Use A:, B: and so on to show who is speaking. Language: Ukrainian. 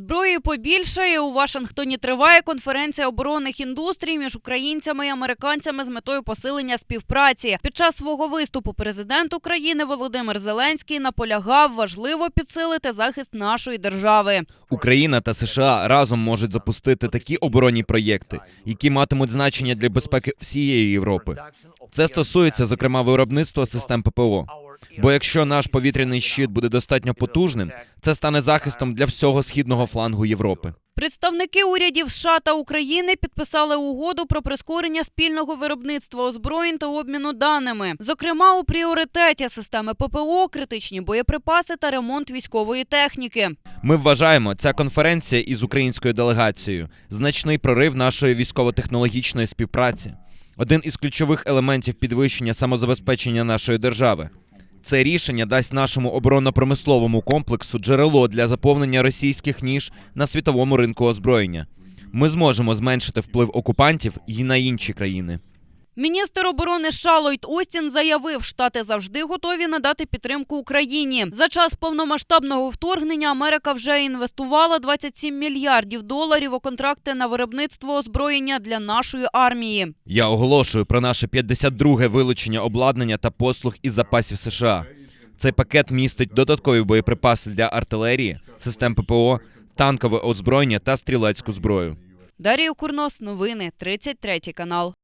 A: Зброї побільшає. У Вашингтоні триває конференція оборонних індустрій між українцями і американцями з метою посилення співпраці. Під час свого виступу президент України Володимир Зеленський наполягав важливо підсилити захист нашої держави.
B: Україна та США разом можуть запустити такі оборонні проєкти, які матимуть значення для безпеки всієї Європи. Це стосується, зокрема, виробництва систем ППО. Бо якщо наш повітряний щит буде достатньо потужним, це стане захистом для всього східного флангу Європи.
A: Представники урядів США та України підписали угоду про прискорення спільного виробництва озброєнь та обміну даними. Зокрема, у пріоритеті системи ППО, критичні боєприпаси та ремонт військової техніки.
B: Ми вважаємо, ця конференція із українською делегацією значний прорив нашої військово-технологічної співпраці, один із ключових елементів підвищення самозабезпечення нашої держави. Це рішення дасть нашому оборонно-промисловому комплексу джерело для заповнення російських ніж на світовому ринку озброєння. Ми зможемо зменшити вплив окупантів і на інші країни.
A: Міністр оборони США Ллойд Остін заявив, штати завжди готові надати підтримку Україні. За час повномасштабного вторгнення Америка вже інвестувала 27 мільярдів доларів у контракти на виробництво озброєння для нашої армії.
B: Я оголошую про наше 52-ге вилучення обладнання та послуг із запасів США. Цей пакет містить додаткові боєприпаси для артилерії, систем ППО, танкове озброєння та стрілецьку зброю.
A: Дарія Курнос, новини 33 канал.